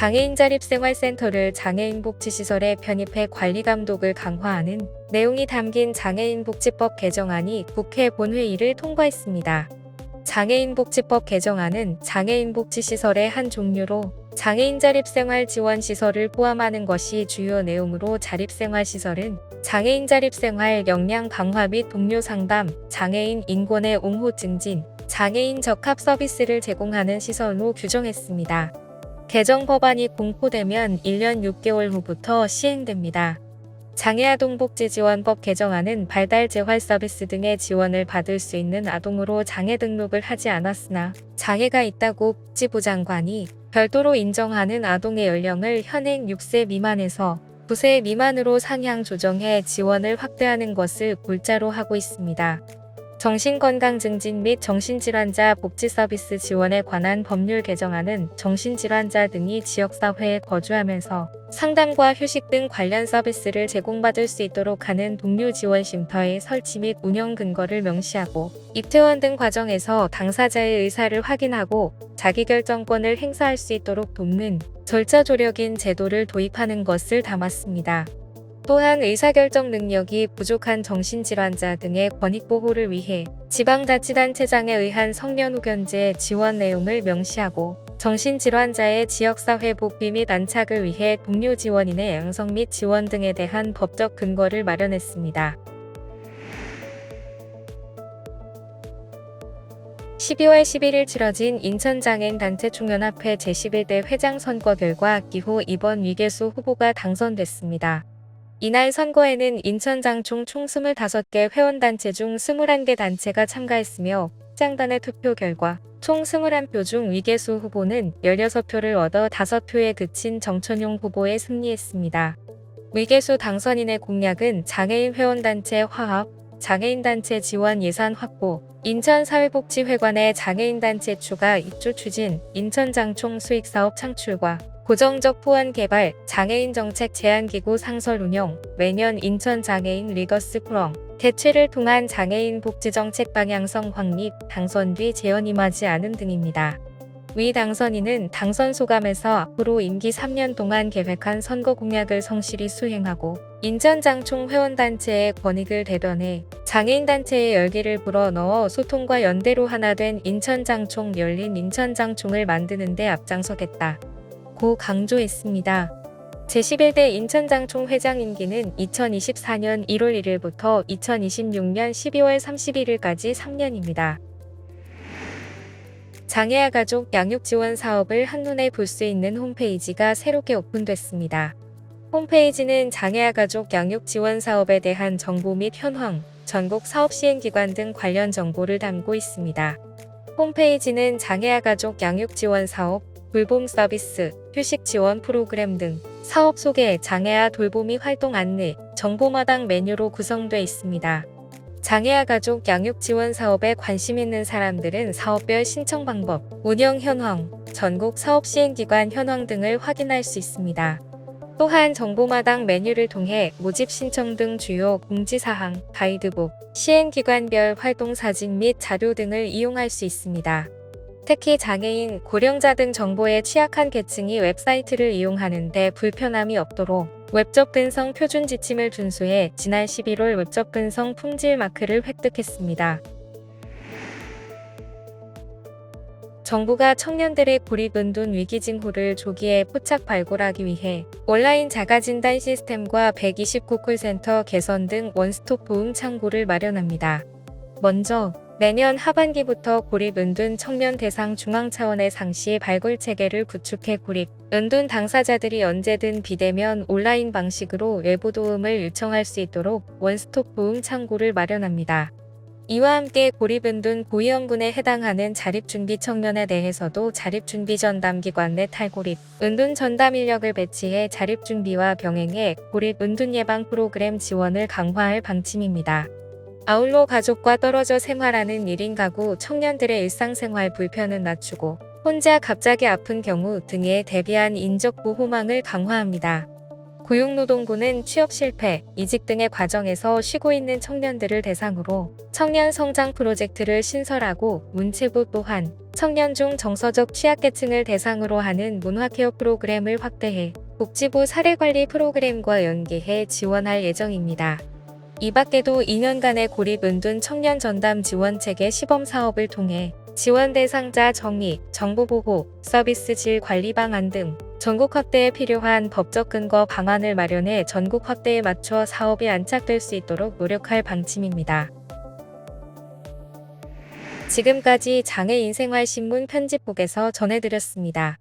장애인 자립생활센터를 장애인 복지시설에 편입해 관리 감독을 강화하는 내용이 담긴 장애인 복지법 개정안이 국회 본회의를 통과했습니다. 장애인 복지법 개정안은 장애인 복지시설의 한 종류로 장애인 자립생활 지원 시설을 포함하는 것이 주요 내용으로 자립생활 시설은 장애인 자립생활 역량 강화 및 동료 상담, 장애인 인권의 옹호 증진, 장애인 적합 서비스를 제공하는 시설로 규정했습니다. 개정 법안이 공포되면 1년 6개월 후부터 시행됩니다. 장애아동복지지원법 개정안은 발달 재활 서비스 등의 지원을 받을 수 있는 아동으로 장애 등록을 하지 않았으나 장애가 있다고 복지부 장관이 별도로 인정하는 아동의 연령을 현행 6세 미만에서 9세 미만으로 상향 조정해 지원을 확대하는 것을 골자로 하고 있습니다. 정신건강 증진 및 정신질환자 복지 서비스 지원에 관한 법률 개정안은 정신질환자 등이 지역사회에 거주하면서 상담과 휴식 등 관련 서비스를 제공받을 수 있도록 하는 동료지원쉼터의 설치 및 운영 근거를 명시하고 입퇴원 등 과정에서 당사자의 의사를 확인하고 자기결정권을 행사할 수 있도록 돕는 절차조력인 제도를 도입하는 것을 담았습니다. 또한 의사결정 능력이 부족한 정신질환자 등의 권익보호를 위해 지방자치단체장에 의한 성년후견제 지원 내용을 명시하고 정신질환자의 지역사회 복비 및 안착을 위해 동료 지원인의 양성 및 지원 등에 대한 법적 근거를 마련했습니다. 12월 11일 치러진 인천장애인단체 총연합회 제11대 회장 선거 결과 기호 2번 위계수 후보가 당선됐습니다. 이날 선거에는 인천장총 총 25개 회원단체 중 21개 단체가 참가했으며 장단의 투표 결과 총 21표 중 위계수 후보는 16표를 얻어 5표에 그친 정천용 후보에 승리했습니다. 위계수 당선인의 공약은 장애인 회원단체 화합, 장애인단체 지원 예산 확보, 인천사회복지회관의 장애인단체 추가 입주 추진, 인천장총 수익사업 창출과 고정적 포환 개발, 장애인 정책 제안기구 상설 운영, 매년 인천 장애인 리거스 프롬, 대체를 통한 장애인 복지 정책 방향성 확립, 당선 뒤 재원 임하지 않은 등입니다. 위 당선인은 당선 소감에서 앞으로 임기 3년 동안 계획한 선거 공약을 성실히 수행하고 인천장총 회원단체의 권익을 대변해 장애인단체의 열기를 불어넣어 소통과 연대로 하나 된 인천장총 열린 인천장총을 만드는 데 앞장서겠다. 고 강조했습니다. 제11대 인천장총 회장 임기는 2024년 1월 1일부터 2026년 12월 31일까지 3년입니다. 장애아 가족 양육 지원 사업을 한눈에 볼 수 있는 홈페이지가 새롭게 오픈됐습니다. 홈페이지는 장애아 가족 양육 지원 사업에 대한 정보 및 현황, 전국 사업 시행 기관 등 관련 정보를 담고 있습니다. 홈페이지는 장애아 가족 양육 지원 사업, 돌봄 서비스, 휴식 지원 프로그램 등 사업 소개, 장애아 돌보미 활동 안내, 정보마당 메뉴로 구성되어 있습니다. 장애아 가족 양육 지원 사업에 관심 있는 사람들은 사업별 신청 방법, 운영 현황, 전국 사업 시행 기관 현황 등을 확인할 수 있습니다. 또한 정보마당 메뉴를 통해 모집 신청 등 주요 공지사항, 가이드북, 시행기관별 활동 사진 및 자료 등을 이용할 수 있습니다. 특히 장애인, 고령자 등 정보에 취약한 계층이 웹사이트를 이용하는데 불편함이 없도록 웹접근성 표준 지침을 준수해 지난 11월 웹접근성 품질 마크를 획득했습니다. 정부가 청년들의 고립은둔 위기 징후를 조기에 포착 발굴하기 위해 온라인 자가진단 시스템과 129콜센터 개선 등 원스톱 도움 창구를 마련합니다. 먼저 내년 하반기부터 고립 은둔 청년 대상 중앙 차원의 상시 발굴 체계를 구축해 고립 은둔 당사자들이 언제든 비대면 온라인 방식으로 외부 도움을 요청할 수 있도록 원스톱 도움 창구를 마련합니다. 이와 함께 고립 은둔 고위험군에 해당하는 자립준비 청년에 대해서도 자립준비 전담 기관 내 탈고립, 은둔 전담 인력을 배치해 자립준비와 병행해 고립 은둔 예방 프로그램 지원을 강화할 방침입니다. 아울러 가족과 떨어져 생활하는 1인 가구 청년들의 일상생활 불편을 낮추고 혼자 갑자기 아픈 경우 등에 대비한 인적 보호망을 강화합니다. 고용노동부는 취업 실패, 이직 등의 과정에서 쉬고 있는 청년들을 대상으로 청년 성장 프로젝트를 신설하고 문체부 또한 청년 중 정서적 취약계층을 대상으로 하는 문화케어 프로그램을 확대해 복지부 사례관리 프로그램과 연계해 지원할 예정입니다. 이 밖에도 2년간의 고립 은 둔 청년 전담 지원체계 시범 사업을 통해 지원 대상자 정의, 정보 보호, 서비스 질 관리 방안 등 전국 확대에 필요한 법적 근거 방안을 마련해 전국 확대에 맞춰 사업이 안착될 수 있도록 노력할 방침입니다. 지금까지 장애인생활신문 편집국에서 전해드렸습니다.